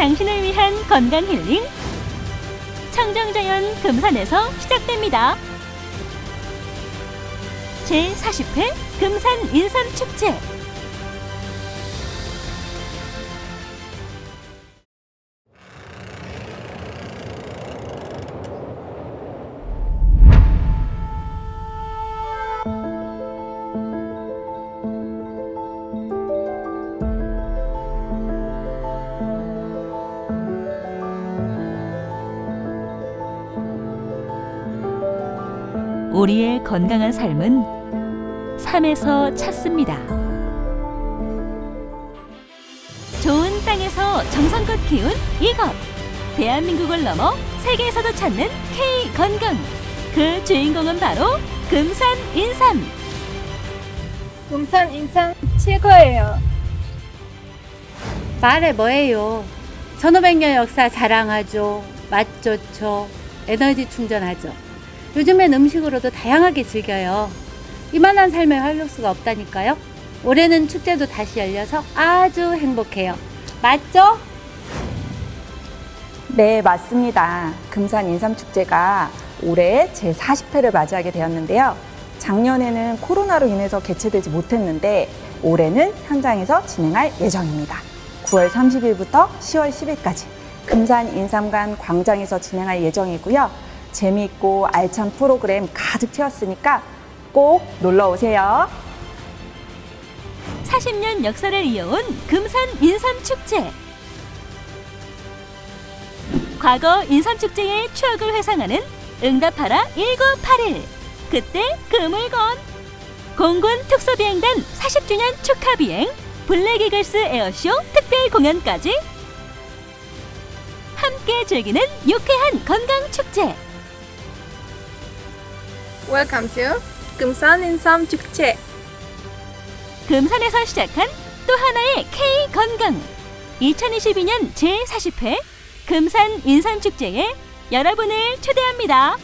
당신을 위한 건강 힐링 청정자연 금산에서 시작됩니다. 제40회 금산 인삼축제 우리의 건강한 삶은 삶에서 찾습니다. 좋은 땅에서 정성껏 키운 이것 대한민국을 넘어 세계에서도 찾는 K 건강 그 주인공은 바로 금산 인삼 금산 인삼 최고예요. 말해 뭐예요? 1500년 역사 자랑하죠. 맛 좋죠. 에너지 충전하죠. 요즘엔 음식으로도 다양하게 즐겨요. 이만한 삶에 활력소가 없다니까요. 올해는 축제도 다시 열려서 아주 행복해요. 맞죠? 네, 맞습니다. 금산 인삼축제가 올해 제 40회를 맞이하게 되었는데요. 작년에는 코로나로 인해서 개최되지 못했는데 올해는 현장에서 진행할 예정입니다. 9월 30일부터 10월 10일까지 금산 인삼관 광장에서 진행할 예정이고요. 재미있고 알찬 프로그램 가득 채웠으니까 꼭 놀러 오세요. 40년 역사를 이어온 금산 인삼축제. 과거 인삼축제의 추억을 회상하는 응답하라 1981 그때 그 물건. 공군 특수비행단 40주년 축하 비행. 블랙이글스 에어쇼 특별 공연까지 함께 즐기는 유쾌한 건강 축제 Welcome to 금산 인삼 축제. 금산에서 시작한 또 하나의 K 건강 2022년 제40회 금산 인삼 축제에 여러분을 초대합니다.